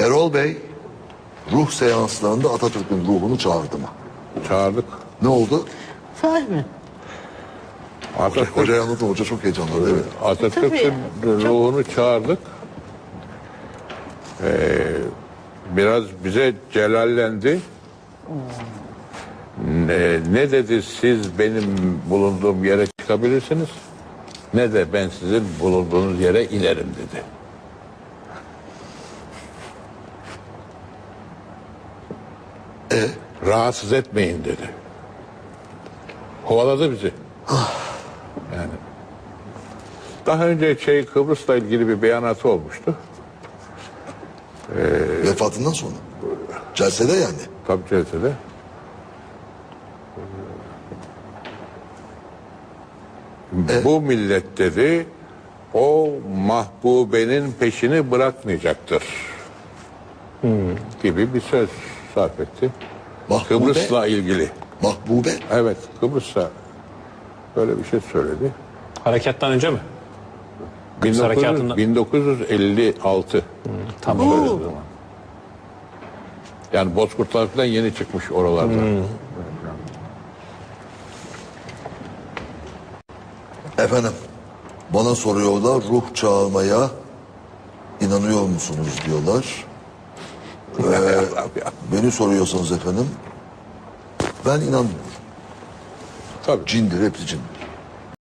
Erol Bey ruh seanslarında Atatürk'ün ruhunu çağırdı mı? Çağırdık. Ne oldu? Sahi mi? Hoca, Atatürk, hocaya anlatın hoca çok heyecanlandı değil mi? Atatürk'ün Tabii. ruhunu çağırdık. Ee, biraz bize celallendi. Ne, ne dedi siz benim bulunduğum yere çıkabilirsiniz. Ne de ben sizin bulunduğunuz yere inerim dedi. E Rahatsız etmeyin dedi. Kovaladı bizi. Yani daha önce şey Kıbrıs'la ilgili bir beyanatı olmuştu. vefatından sonra. Celsede yani. Tabii CHP'de. Bu millet dedi o mahbubenin peşini bırakmayacaktır. Gibi bir söz sarf etti. Mahbube, Kıbrıs'la ilgili. mahbube. Evet Kıbrıs'ta böyle bir şey söyledi. Harekattan önce mi? Kıbrıs 1900 harekatında- 1956. Tamam. Böyle bir zaman. Yani Bozkurtlar falan yeni çıkmış oralarda. Efendim bana soruyorlar ruh çağırmaya inanıyor musunuz diyorlar. Beni soruyorsanız efendim ben inanmıyorum. Tabii. Cindir hepsi cindir.